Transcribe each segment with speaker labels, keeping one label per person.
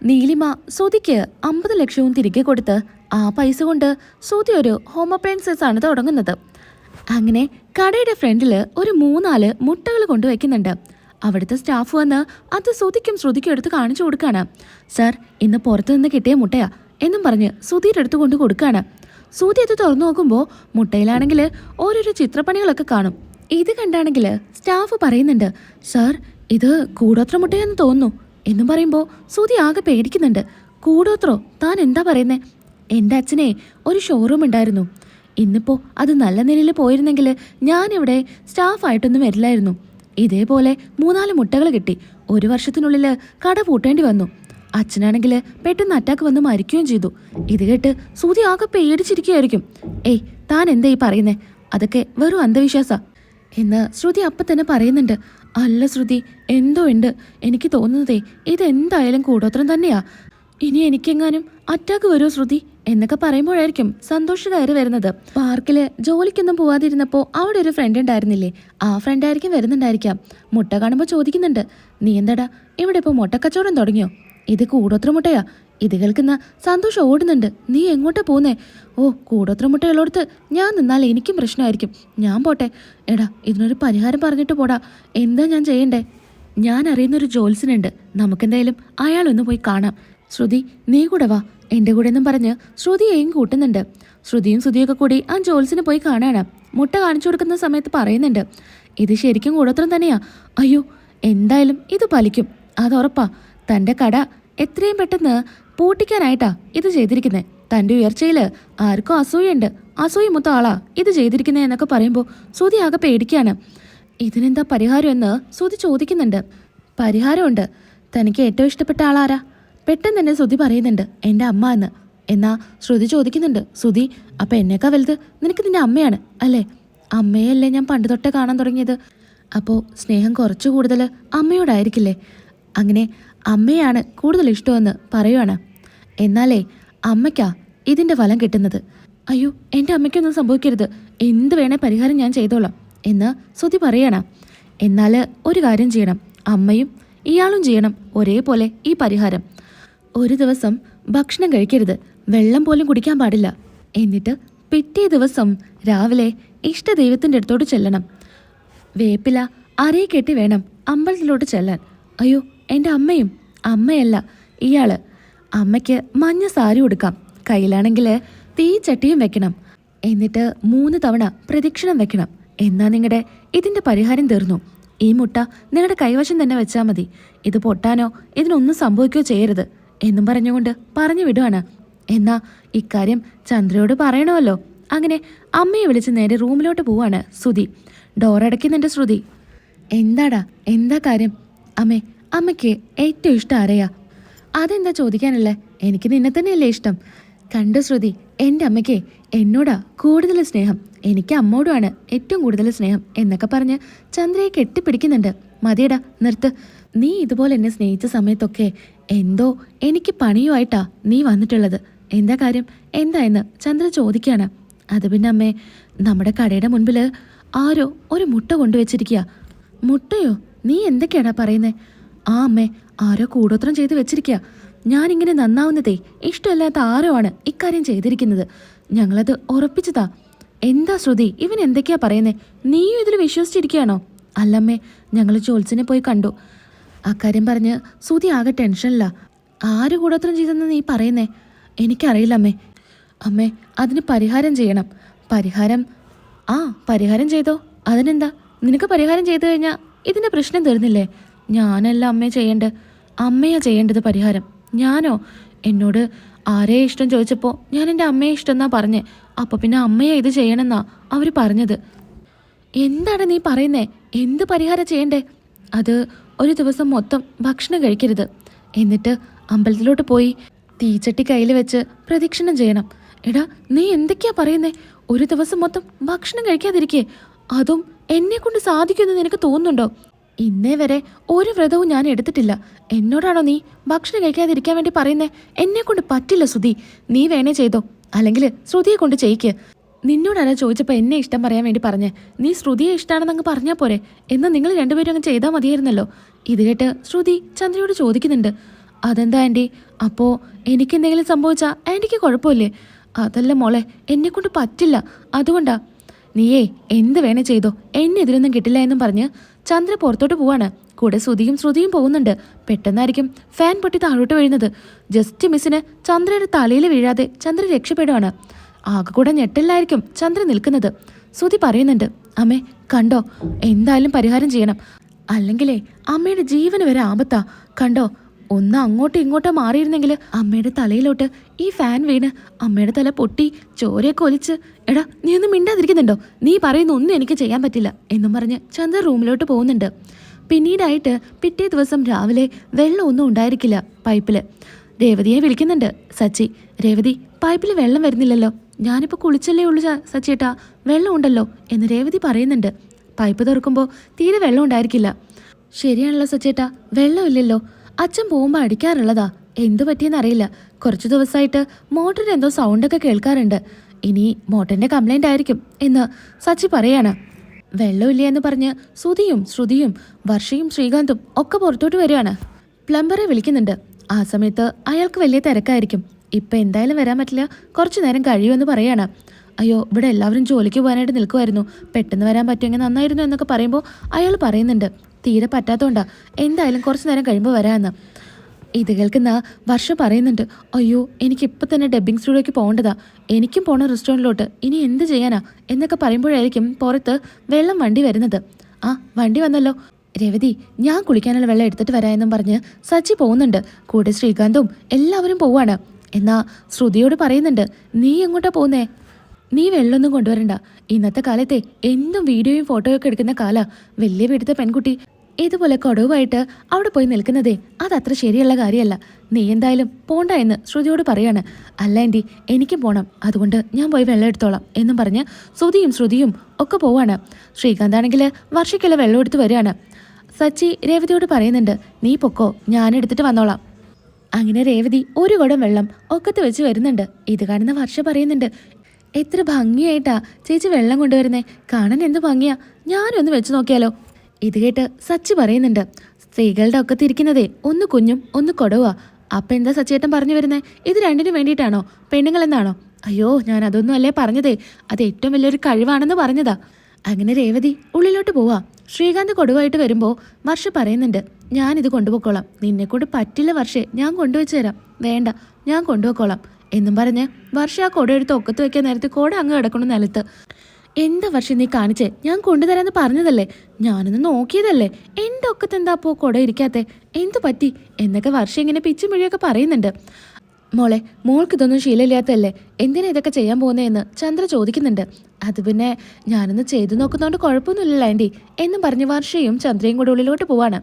Speaker 1: നീലിമ ശ്രുതിക്ക് അമ്പത് ലക്ഷവും തിരികെ കൊടുത്ത് ആ പൈസ കൊണ്ട് ശ്രുതി ഒരു ഹോം അപ്ലയൻസസ് ആണ് തുടങ്ങുന്നത്. അങ്ങനെ കടയുടെ ഫ്രണ്ടിൽ ഒരു മൂന്നാൽ മുട്ടകൾ കൊണ്ടുവയ്ക്കുന്നുണ്ട് അവിടുത്തെ സ്റ്റാഫ് വന്ന് അത് ശ്രുതിക്കും ശ്രുതിക്കും എടുത്ത് കാണിച്ചു കൊടുക്കാണ്. സാർ ഇന്ന് പുറത്തു നിന്ന് കിട്ടിയ മുട്ടയാ എന്നും പറഞ്ഞ് ശ്രുതിയുടെ അടുത്ത് കൊണ്ട് കൊടുക്കാണ്. ശ്രുതി അത് തുറന്നു നോക്കുമ്പോൾ മുട്ടയിലാണെങ്കിൽ ഓരോരോ ചിത്രപ്പണികളൊക്കെ കാണും. ഇത് കണ്ടാണെങ്കിൽ സ്റ്റാഫ് പറയുന്നുണ്ട് സാർ ഇത് കൂടോത്ര മുട്ടയെന്ന് തോന്നുന്നു. എന്നും പറയുമ്പോൾ ശ്രുതി ആകെ പേടിക്കുന്നുണ്ട്. കൂടോത്രോ താൻ എന്താ പറയുന്നേ? എന്റെ അച്ഛനെ ഒരു ഷോറൂം ഉണ്ടായിരുന്നു. ഇന്നിപ്പോൾ അത് നല്ല നിലയിൽ പോയിരുന്നെങ്കിൽ ഞാനിവിടെ സ്റ്റാഫായിട്ടൊന്നും വരില്ലായിരുന്നു. ഇതേപോലെ മൂന്നാൽ മുട്ടകൾ കിട്ടി. ഒരു വർഷത്തിനുള്ളിൽ കട പൂട്ടേണ്ടി വന്നു. അച്ഛനാണെങ്കിൽ പെട്ടെന്ന് അറ്റാക്ക് വന്ന് മരിക്കുകയും ചെയ്തു. ഇത് കേട്ട് സൂതി ആകെ പേടിച്ചിരിക്കുകയായിരിക്കും. ഏയ് താൻ എന്താ ഈ പറയുന്നേ? അതൊക്കെ വെറും അന്ധവിശ്വാസ. എന്ന് ശ്രുതി അപ്പം തന്നെ പറയുന്നുണ്ട്. അല്ല ശ്രുതി എന്തോ ഉണ്ട്. എനിക്ക് തോന്നുന്നതേ ഇതെന്തായാലും കൂടോത്രം തന്നെയാ. ഇനി എനിക്കെങ്ങാനും അറ്റാക്ക് വരുമോ ശ്രുതി? എന്നൊക്കെ പറയുമ്പോഴായിരിക്കും സന്തോഷ് കയറി വരുന്നത്. പാർക്കിൽ ജോലിക്കൊന്നും പോവാതിരുന്നപ്പോ അവിടെ ഒരു ഫ്രണ്ട് ഉണ്ടായിരുന്നില്ലേ? ആ ഫ്രണ്ട് ആയിരിക്കും വരുന്നുണ്ടായിരിക്കാം. മുട്ട കാണുമ്പോൾ ചോദിക്കുന്നുണ്ട് നീ എന്താടാ? ഇവിടെ ഇപ്പോൾ മുട്ടക്കച്ചവടം തുടങ്ങിയോ? ഇത് കൂടോത്ര മുട്ടയാ. ഇത് കേൾക്കുന്ന സന്തോഷം ഓടുന്നുണ്ട്. നീ എങ്ങോട്ടാ പോന്നേ? ഓ കൂടോത്ര മുട്ടയുള്ളടത്ത് ഞാൻ നിന്നാൽ എനിക്കും പ്രശ്നമായിരിക്കും. ഞാൻ പോട്ടെ. എടാ ഇതിനൊരു പരിഹാരം പറഞ്ഞിട്ട് പോടാ. എന്താ ഞാൻ ചെയ്യണ്ടേ? ഞാൻ അറിയുന്നൊരു ജോൽസിനുണ്ട് നമുക്കെന്തായാലും അയാളൊന്ന് പോയി കാണാം. ശ്രുതി നീ കൂടെ വാ. എന്റെ കൂടെ എന്നും പറഞ്ഞ് ശ്രുതിയെയും കൂട്ടുന്നുണ്ട്. ശ്രുതിയും ശ്രുതിയൊക്കെ കൂടി ആ ജോൽസിനെ പോയി കാണാണ് മുട്ട കാണിച്ചു കൊടുക്കുന്ന സമയത്ത് പറയുന്നുണ്ട്. ഇത് ശരിക്കും കൂടോത്രം തന്നെയാ. അയ്യോ എന്തായാലും ഇത് പലിക്കും. അതുറപ്പാ തന്റെ കട എത്രയും പെട്ടെന്ന് പൂട്ടിക്കാനായിട്ടാ ഇത് ചെയ്തിരിക്കുന്നത് തന്റെ ഉയർച്ചയിൽ ആർക്കും അസൂയുണ്ട്. അസൂയ മൊത്തം ആളാ ഇത് ചെയ്തിരിക്കുന്നത് എന്നൊക്കെ പറയുമ്പോൾ സുതി ആകെ പേടിക്കാണ്. ഇതിനെന്താ പരിഹാരം എന്ന് സുതി ചോദിക്കുന്നുണ്ട്. പരിഹാരമുണ്ട്. തനിക്ക് ഏറ്റവും ഇഷ്ടപ്പെട്ട ആളാരാ? പെട്ടെന്ന് തന്നെ സുതി പറയുന്നുണ്ട് എന്റെ അമ്മ എന്ന്. എന്നാ ശ്രുതി ചോദിക്കുന്നുണ്ട് സുതി അപ്പൊ എന്നേക്കാ വലുത്? നിനക്ക് നിന്റെ അമ്മയാണ് അല്ലേ? അമ്മയല്ലേ ഞാൻ പണ്ട് തൊട്ടേ കാണാൻ തുടങ്ങിയത്? അപ്പോൾ സ്നേഹം കുറച്ചു കൂടുതൽ അമ്മയോടായിരിക്കില്ലേ? അങ്ങനെ അമ്മയാണ് കൂടുതൽ ഇഷ്ടമെന്ന് പറയുവാണ്. എന്നാലേ അമ്മയ്ക്കാ ഇതിന്റെ ഫലം കിട്ടുന്നത്. അയ്യോ എന്റെ അമ്മയ്ക്കൊന്നും സംഭവിക്കരുത്. എന്ത് വേണേ പരിഹാരം ഞാൻ ചെയ്തോളാം എന്ന് ശ്രുതി പറയണം. എന്നാൽ ഒരു കാര്യം ചെയ്യണം. അമ്മയും ഇയാളും ചെയ്യണം ഒരേപോലെ ഈ പരിഹാരം. ഒരു ദിവസം ഭക്ഷണം കഴിക്കരുത്. വെള്ളം പോലും കുടിക്കാൻ പാടില്ല. എന്നിട്ട് പിറ്റേ ദിവസം രാവിലെ ഇഷ്ട ദൈവത്തിന്റെ അടുത്തോട്ട് ചെല്ലണം. വേപ്പില അരയെ കെട്ടി വേണം അമ്പലത്തിലോട്ട് ചെല്ലാൻ. അയ്യോ എന്റെ അമ്മയും അമ്മയല്ല ഇയാൾ. അമ്മയ്ക്ക് മഞ്ഞ സാരി ഉടുക്കാം കയ്യിലാണെങ്കിൽ തീച്ചട്ടിയും വെക്കണം. എന്നിട്ട് മൂന്ന് തവണ പ്രദക്ഷിണം വെക്കണം. എന്നാ നിങ്ങളുടെ ഇതിന്റെ പരിഹാരം തീർന്നു. ഈ മുട്ട നിങ്ങളുടെ കൈവശം തന്നെ വെച്ചാൽ മതി. ഇത് പൊട്ടാനോ ഇതിനൊന്നും സംഭവിക്കുകയോ ചെയ്യരുത് എന്നും പറഞ്ഞുകൊണ്ട് പറഞ്ഞു വിടുവാണ്. എന്നാ ഇക്കാര്യം ചന്ദ്രയോട് പറയണമല്ലോ. അങ്ങനെ അമ്മയെ വിളിച്ച് നേരെ റൂമിലോട്ട് പോവാണ് ശ്രുതി. ഡോറടയ്ക്കുന്നുണ്ട് ശ്രുതി. എന്താടാ? എന്താ കാര്യം? അമ്മേ അമ്മയ്ക്ക് ഏറ്റവും ഇഷ്ടം ആരെയാ? അതെന്താ ചോദിക്കാനല്ലേ? എനിക്ക് നിന്നെ തന്നെയല്ലേ ഇഷ്ടം. കണ്ട ശ്രുതി എന്റെ അമ്മയ്ക്ക് എന്നോടാ കൂടുതൽ സ്നേഹം. എനിക്ക് അമ്മോടുമാണ് ഏറ്റവും കൂടുതൽ സ്നേഹം എന്നൊക്കെ പറഞ്ഞ് ചന്ദ്രയെ കെട്ടിപ്പിടിക്കുന്നുണ്ട്. മതിയടാ നിർത്ത്. നീ ഇതുപോലെ എന്നെ സ്നേഹിച്ച സമയത്തൊക്കെ എന്തോ എനിക്ക് പണിയുമായിട്ടാ നീ വന്നിട്ടുള്ളത്. എന്താ കാര്യം? എന്താ എന്ന് ചന്ദ്ര ചോദിക്കുകയാണ് അത് പിന്നെ അമ്മേ നമ്മുടെ കടയുടെ മുൻപിൽ ആരോ ഒരു മുട്ട കൊണ്ടുവച്ചിരിക്കുക മുട്ടയോ? നീ എന്തൊക്കെയാടാ പറയുന്നേ? ആ അമ്മേ ആരോ കൂടോത്രം ചെയ്ത് വെച്ചിരിക്കുക ഞാനിങ്ങനെ നന്നാവുന്നതേ ഇഷ്ടമല്ലാത്ത ആരോ ആണ് ഇക്കാര്യം ചെയ്തിരിക്കുന്നത്. ഞങ്ങളത് ഉറപ്പിച്ചതാ. എന്താ ശ്രുതി ഇവൻ എന്തൊക്കെയാ പറയുന്നേ? നീയും ഇതിൽ വിശ്വസിച്ചിരിക്കുകയാണോ? അല്ലമ്മേ ഞങ്ങൾ ജോത്സിനെ പോയി കണ്ടു. അക്കാര്യം പറഞ്ഞ് ശ്രുതി ആകെ ടെൻഷനില്ല ആര് കൂടോത്രം ചെയ്തെന്ന് നീ പറയുന്നേ? എനിക്കറിയില്ല അമ്മേ അമ്മേ അതിന് പരിഹാരം ചെയ്യണം. പരിഹാരം? ആ പരിഹാരം ചെയ്തോ? അതിനെന്താ? നിനക്ക് പരിഹാരം ചെയ്തു കഴിഞ്ഞാൽ ഇതിന്റെ പ്രശ്നം തീർന്നില്ലേ? ഞാനല്ല അമ്മയെ ചെയ്യേണ്ടത്. അമ്മയാ ചെയ്യേണ്ടത് പരിഹാരം. ഞാനോ? എന്നോട് ആരെയെ ഇഷ്ടം ചോദിച്ചപ്പോൾ ഞാൻ എന്റെ അമ്മയെ ഇഷ്ടം എന്നാ പറഞ്ഞേ. അപ്പോൾ പിന്നെ അമ്മയെ ഇത് ചെയ്യണമെന്നാ അവർ പറഞ്ഞത്. എന്താണ് നീ പറയുന്നേ? എന്ത് പരിഹാരം ചെയ്യണ്ടേ? അത് ഒരു ദിവസം മൊത്തം ഭക്ഷണം കഴിക്കരുത്. എന്നിട്ട് അമ്പലത്തിലോട്ട് പോയി തീച്ചട്ടി കയ്യിൽ വെച്ച് പ്രദക്ഷിണം ചെയ്യണം. എടാ നീ എന്തൊക്കെയാ പറയുന്നേ? ഒരു ദിവസം മൊത്തം ഭക്ഷണം കഴിക്കാതിരിക്കേ. അതും എന്നെ കൊണ്ട് സാധിക്കുമെന്ന് നിനക്ക് തോന്നുന്നുണ്ടോ? ഇന്നേ വരെ ഒരു വ്രതവും ഞാൻ എടുത്തിട്ടില്ല. എന്നോടാണോ നീ ഭക്ഷണം കഴിക്കാതിരിക്കാൻ വേണ്ടി പറയുന്നേ? എന്നെ കൊണ്ട് പറ്റില്ല ശ്രുതി. നീ വേണേ ചെയ്തോ? അല്ലെങ്കിൽ ശ്രുതിയെ കൊണ്ട് ചെയ്യിക്ക്. നിന്നോടാരാ ചോദിച്ചപ്പോൾ എന്നെ ഇഷ്ടം പറയാൻ വേണ്ടി പറഞ്ഞേ? നീ ശ്രുതിയെ ഇഷ്ടമാണെന്ന് അങ്ങ് പറഞ്ഞാൽ പോരെ? എന്ന് നിങ്ങൾ രണ്ടുപേരും അങ്ങ് ചെയ്താൽ മതിയായിരുന്നല്ലോ. ഇത് കേട്ട് ശ്രുതി ചന്ദ്രയോട് ചോദിക്കുന്നുണ്ട്. അതെന്താ ആന്റി അപ്പോൾ എനിക്ക് എന്തെങ്കിലും സംഭവിച്ചാൽ ആന്റിക്ക് കുഴപ്പമില്ലേ? അതല്ല മോളെ എന്നെ കൊണ്ട് പറ്റില്ല. അതുകൊണ്ടാ നീയേ എന്ത് വേണേ ചെയ്തോ. എന്നെ ഇതിലൊന്നും കിട്ടില്ല എന്നും പറഞ്ഞ് ചന്ദ്ര പുറത്തോട്ട് പോവാണ്. കൂടെ ശ്രുതിയും ശ്രുതിയും പോകുന്നുണ്ട്. പെട്ടെന്നായിരിക്കും ഫാൻ പൊട്ടി താഴോട്ട് വീഴുന്നത്. ജസ്റ്റ് മിസ്സിന് ചന്ദ്രയുടെ തലയിൽ വീഴാതെ ചന്ദ്ര രക്ഷപ്പെടുവാണ്. ആകെ കൂടെ ഞെട്ടലിലായിരിക്കും ചന്ദ്ര നിൽക്കുന്നത്. ശ്രുതി പറയുന്നുണ്ട് അമ്മേ കണ്ടോ? എന്തായാലും പരിഹാരം ചെയ്യണം. അല്ലെങ്കിലേ അമ്മയുടെ ജീവന് വരെ ആപത്താ. കണ്ടോ? ഒന്ന് അങ്ങോട്ടും ഇങ്ങോട്ടോ മാറിയിരുന്നെങ്കിൽ അമ്മയുടെ തലയിലോട്ട് ഈ ഫാൻ വീണ് അമ്മയുടെ തല പൊട്ടി ചോരയൊക്കെ ഒലിച്ച് എടാ നീ ഒന്നും മിണ്ടാതിരിക്കുന്നുണ്ടോ? നീ പറയുന്ന ഒന്നും എനിക്ക് ചെയ്യാൻ പറ്റില്ല എന്നും പറഞ്ഞ് ചന്ദ്ര റൂമിലോട്ട് പോകുന്നുണ്ട്. പിന്നീടായിട്ട് പിറ്റേ ദിവസം രാവിലെ വെള്ളമൊന്നും ഉണ്ടായിരിക്കില്ല പൈപ്പിൽ രേവതിയെ വിളിക്കുന്നുണ്ട് സച്ചി രേവതി പൈപ്പിൽ വെള്ളം വരുന്നില്ലല്ലോ. ഞാനിപ്പോൾ കുളിച്ചല്ലേ ഉള്ളൂ സച്ചിയേട്ടാ വെള്ളം ഉണ്ടല്ലോ എന്ന് രേവതി പറയുന്നുണ്ട്. പൈപ്പ് തുറക്കുമ്പോൾ തീരെ വെള്ളം ഉണ്ടായിരിക്കില്ല. ശരിയാണല്ലോ സച്ചേട്ടാ വെള്ളമില്ലല്ലോ അച്ഛൻ പോകുമ്പോൾ അടിക്കാറുള്ളതാ. എന്തു പറ്റിയെന്നറിയില്ല. കുറച്ചു ദിവസമായിട്ട് മോട്ടറിന് എന്തോ സൗണ്ടൊക്കെ കേൾക്കാറുണ്ട്. ഇനി മോട്ടറിന്റെ കംപ്ലൈന്റ് ആയിരിക്കും എന്ന് സച്ചി പറയാണ്. വെള്ളമില്ല എന്ന് പറഞ്ഞ് ശ്രുതിയും ശ്രുതിയും വർഷയും ശ്രീകാന്തും ഒക്കെ പുറത്തോട്ട് വരികയാണ് പ്ലംബറെ വിളിക്കുന്നുണ്ട്. ആ സമയത്ത് അയാൾക്ക് വലിയ തിരക്കായിരിക്കും. ഇപ്പൊ എന്തായാലും വരാൻ പറ്റില്ല. കുറച്ചു നേരം കഴിയുമെന്ന് പറയാണ്. അയ്യോ ഇവിടെ എല്ലാവരും ജോലിക്ക് പോകാനായിട്ട് നിൽക്കുമായിരുന്നു പെട്ടെന്ന് വരാൻ പറ്റുമെങ്കിൽ നന്നായിരുന്നു എന്നൊക്കെ പറയുമ്പോൾ അയാൾ പറയുന്നുണ്ട്. തീരെ പറ്റാത്തോണ്ടാ. എന്തായാലും കുറച്ചു നേരം കഴിയുമ്പോൾ വരാമെന്ന് ഇത് കേൾക്കുന്ന വർഷ പറയുന്നുണ്ട്. അയ്യോ എനിക്ക് ഇപ്പം തന്നെ ഡബ്ബിംഗ് സ്റ്റുഡിയോയ്ക്ക് പോകേണ്ടതാ. എനിക്കും പോണ റെസ്റ്റോറന്റിലോട്ട് ഇനി എന്ത് ചെയ്യാനാ? എന്നൊക്കെ പറയുമ്പോഴായിരിക്കും പുറത്ത് വെള്ളം വണ്ടി വരുന്നത്. ആ വണ്ടി വന്നല്ലോ. രവതി ഞാൻ കുളിക്കാനുള്ള വെള്ളം എടുത്തിട്ട് വരാമെന്നും പറഞ്ഞ് സച്ചി പോകുന്നുണ്ട്. കൂടെ ശ്രീകാന്തും എല്ലാവരും പോവാണ്. എന്നാ ശ്രുതിയോട് പറയുന്നുണ്ട് നീ എങ്ങോട്ടാ പോകുന്നേ നീ വെള്ളമൊന്നും കൊണ്ടുവരണ്ട. ഇന്നത്തെ കാലത്തെ എന്തും വീഡിയോയും ഫോട്ടോയൊക്കെ എടുക്കുന്ന കാലാ. വലിയ വീട്ടിലത്തെ പെൺകുട്ടി. ഇതുപോലെ കൊടവുമായിട്ട് അവിടെ പോയി നിൽക്കുന്നതേ അതത്ര ശരിയുള്ള കാര്യമല്ല. നീ എന്തായാലും പോണ്ട എന്ന് ശ്രുതിയോട് പറയാണ്. അല്ല ആന്റി എനിക്കും പോണം. അതുകൊണ്ട് ഞാൻ പോയി വെള്ളം എടുത്തോളാം എന്നും പറഞ്ഞ് ശ്രുതിയും ശ്രുതിയും ഒക്കെ പോവാണ്. ശ്രീകാന്താണെങ്കിൽ വർഷയ്ക്കുള്ള വെള്ളം എടുത്ത് വരികയാണ്. സച്ചി രേവതിയോട് പറയുന്നുണ്ട് നീ പൊക്കോ ഞാൻ എടുത്തിട്ട് വന്നോളാം. അങ്ങനെ രേവതി ഒരു കുടം വെള്ളം ഒക്കത്ത് വെച്ച് വരുന്നുണ്ട്. ഇത് കാണുന്ന വർഷ പറയുന്നുണ്ട് എത്ര ഭംഗിയായിട്ടാ ചേച്ചി വെള്ളം കൊണ്ടുവരുന്നേ. കാണാൻ എന്ത് ഭംഗിയാ. ഞാനൊന്ന് വെച്ച് നോക്കിയാലോ. ഇത് കേട്ട് സച്ച് പറയുന്നുണ്ട് സ്ത്രീകളുടെ ഒക്കെ തിരിക്കുന്നതേ ഒന്ന് കുഞ്ഞും ഒന്ന് കൊടവ അപ്പൊ എന്താ സച്ചേട്ടൻ പറഞ്ഞു വരുന്നത് ഇത് രണ്ടിനും വേണ്ടിയിട്ടാണോ? പെണ്ണുങ്ങൾ എന്നാണോ അയ്യോ ഞാൻ അതൊന്നും അല്ലേ പറഞ്ഞതേ? അത് ഏറ്റവും വലിയൊരു കഴിവാണെന്ന് പറഞ്ഞതാ. അങ്ങനെ രേവതി ഉള്ളിലോട്ട് പോവാ. ശ്രീകാന്ത് കൊടുവായിട്ട് വരുമ്പോൾ വർഷ പറയുന്നുണ്ട് ഞാനിത് കൊണ്ടുപോയിക്കോളാം. നിന്നെ കൊണ്ട് പറ്റില്ല വർഷേ ഞാൻ കൊണ്ടുവച്ചു തരാം വേണ്ട ഞാൻ കൊണ്ടുപോയിക്കോളാം. എന്നും പറഞ്ഞ് വർഷ ആ കൊട എടുത്ത് ഒക്കത്ത് വെക്കാൻ നേരത്തെ കോട അങ്ങ് കിടക്കണം നിലത്ത്. എന്താ വർഷം നീ കാണിച്ചേ? ഞാൻ കൊണ്ടുതരാന്ന് പറഞ്ഞതല്ലേ? ഞാനൊന്ന് നോക്കിയതല്ലേ? എന്റെ ഒക്കത്തെന്താ പോ കൊട ഇരിക്കാത്തെ? എന്തു പറ്റി? എന്നൊക്കെ വർഷം ഇങ്ങനെ പിച്ചുമിഴിയൊക്കെ പറയുന്നുണ്ട്. മോളെ മോൾക്ക് ഇതൊന്നും ശീലമില്ലാത്തല്ലേ എന്തിനാ ഇതൊക്കെ ചെയ്യാൻ പോകുന്നതെന്ന് ചന്ദ്ര ചോദിക്കുന്നുണ്ട്. അത് പിന്നെ ഞാനൊന്ന് ചെയ്തു നോക്കുന്നതുകൊണ്ട് കുഴപ്പമൊന്നുമില്ലല്ലോ ആന്റി എന്നും പറഞ്ഞ് വർഷയും ചന്ദ്രയും കൂടെ ഉള്ളിലോട്ട് പോവാണ്.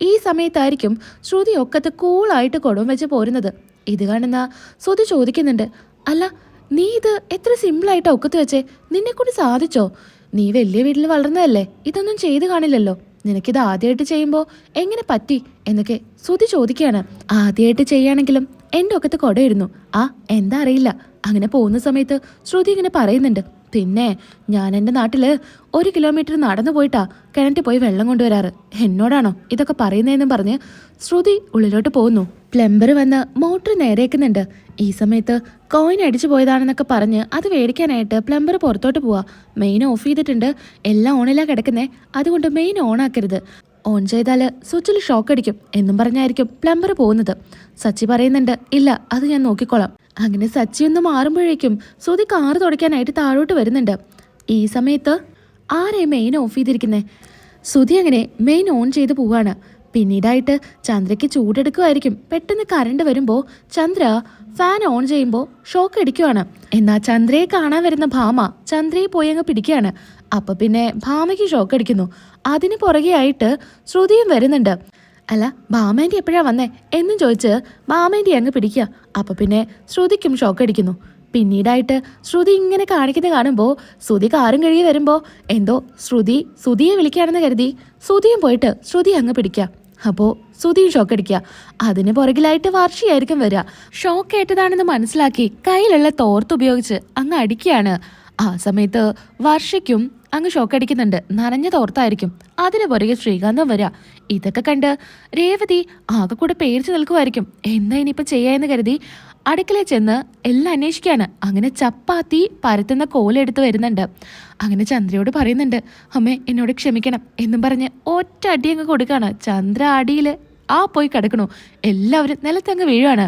Speaker 1: ഈ സമയത്തായിരിക്കും ശ്രുതി ഒക്കത്ത് കൂളായിട്ട് കുടവും വെച്ച് പോരുന്നത്. ഇത് കാണുന്ന ശ്രുതി ചോദിക്കുന്നുണ്ട്. അല്ല നീ ഇത് എത്ര സിമ്പിളായിട്ടാ ഒക്കത്ത് വെച്ചേ? നിന്നെ കൊണ്ട് സാധിച്ചോ? നീ വലിയ വീട്ടിൽ വളർന്നതല്ലേ? ഇതൊന്നും ചെയ്തു കാണില്ലല്ലോ. നിനക്കിത് ആദ്യമായിട്ട് ചെയ്യുമ്പോൾ എങ്ങനെ പറ്റി എന്നൊക്കെ ശ്രുതി ചോദിക്കുകയാണ്. ആദ്യമായിട്ട് ചെയ്യുകയാണെങ്കിലും എന്റെ ഒക്കത്ത് കൊടയിരുന്നു. ആ എന്താ അറിയില്ല. അങ്ങനെ പോകുന്ന സമയത്ത് ശ്രുതി ഇങ്ങനെ പറയുന്നുണ്ട്. പിന്നെ ഞാൻ എന്റെ നാട്ടിൽ ഒരു കിലോമീറ്റർ നടന്നു പോയിട്ടാ കിണറ്റിൽ പോയി വെള്ളം കൊണ്ടുവരാറ്. എന്നോടാണോ ഇതൊക്കെ പറയുന്നതെന്നും പറഞ്ഞ് ശ്രുതി ഉള്ളിലോട്ട് പോകുന്നു. പ്ലംബർ വന്ന് മോട്ടർ നേരേക്കുന്നുണ്ട്. ഈ സമയത്ത് കോയിൻ അടിച്ചു പോയതാണെന്നൊക്കെ പറഞ്ഞ് അത് മേടിക്കാനായിട്ട് പ്ലംബർ പുറത്തോട്ട് പോവാ. മെയിൻ ഓഫ് ചെയ്തിട്ടുണ്ട്. എല്ലാം ഓണിലാ കിടക്കുന്നേ. അതുകൊണ്ട് മെയിൻ ഓണാക്കരുത്. ഓൺ ചെയ്താൽ സ്വിച്ചിൽ ഷോക്ക് അടിക്കും എന്നും പറഞ്ഞായിരിക്കും പ്ലംബർ പോകുന്നത്. സച്ചി പറയുന്നുണ്ട് ഇല്ല അത് ഞാൻ നോക്കിക്കോളാം. അങ്ങനെ സച്ചി ഒന്ന് മാറുമ്പോഴേക്കും സുതി കാറ് തുടയ്ക്കാനായിട്ട് താഴോട്ട് വരുന്നുണ്ട്. ഈ സമയത്ത് ആരെ മെയിൻ ഓഫ് ചെയ്തിരിക്കുന്നേ? സുതി അങ്ങനെ മെയിൻ ഓൺ ചെയ്ത് പോവാണ്. പിന്നീടായിട്ട് ചന്ദ്രയ്ക്ക് ചൂടെടുക്കുമായിരിക്കും പെട്ടെന്ന് കറണ്ട് വരുമ്പോൾ ചന്ദ്ര ഫാൻ ഓൺ ചെയ്യുമ്പോൾ ഷോക്ക് അടിക്കുവാണ്. എന്നാൽ ചന്ദ്രയെ കാണാൻ വരുന്ന ഭാമ ചന്ദ്രയെ പോയി അങ്ങ് പിടിക്കുകയാണ്. അപ്പം പിന്നെ ഭാമയ്ക്ക് ഷോക്ക് അടിക്കുന്നു. അതിന് പുറകെ ആയിട്ട് ശ്രുതിയും വരുന്നുണ്ട്. അല്ല ഭാമേന്റെ എപ്പോഴാണ് വന്നേ? എന്നും ചോദിച്ച് ഭാമേന്റെ അങ്ങ് പിടിക്കുക. അപ്പം പിന്നെ ശ്രുതിക്കും ഷോക്ക് അടിക്കുന്നു. പിന്നീടായിട്ട് ശ്രുതി ഇങ്ങനെ കാണിക്കുന്ന കാണുമ്പോൾ ശ്രുതി കാറും കഴുകി വരുമ്പോൾ എന്തോ ശ്രുതി ശ്രുതിയെ വിളിക്കുകയാണെന്ന് കരുതി. ശ്രുതിയും പോയിട്ട് ശ്രുതി അങ്ങ് പിടിക്കുക. അപ്പോൾ സുധീൻ ഷോക്ക് അടിക്കുക അതിന് പുറകിലായിട്ട് വർഷിയായിരിക്കും വരിക ഷോക്ക് ഏറ്റതാണെന്ന് മനസ്സിലാക്കി കയ്യിലുള്ള തോർത്ത് ഉപയോഗിച്ച് അങ്ങ് അടിക്കുകയാണ് ആ സമയത്ത് വർഷയ്ക്കും അങ്ങ് ഷോക്കടിക്കുന്നുണ്ട് നനഞ്ഞ തോർത്തായിരിക്കും അതിന് പുറകെ ശ്രീകാന്തം വരിക ഇതൊക്കെ കണ്ട് രേവതി ആകെ കൂടെ പേടിച്ചു നിൽക്കുമായിരിക്കും എന്താ ഇനിയിപ്പോൾ ചെയ്യാന്ന് കരുതി അടുക്കളയിൽ ചെന്ന് എല്ലാം അന്വേഷിക്കുകയാണ് അങ്ങനെ ചപ്പാത്തി പരത്തുന്ന കോലെടുത്ത് വരുന്നുണ്ട്. അങ്ങനെ ചന്ദ്രയോട് പറയുന്നുണ്ട് അമ്മേ എന്നോട് ക്ഷമിക്കണം എന്നും പറഞ്ഞ് ഒറ്റ അടി അങ്ങ് കൊടുക്കുകയാണ് ചന്ദ്ര അടിയിൽ ആ പോയി കിടക്കണു. എല്ലാവരും നിലത്തങ്ങ് വീഴുവാണ്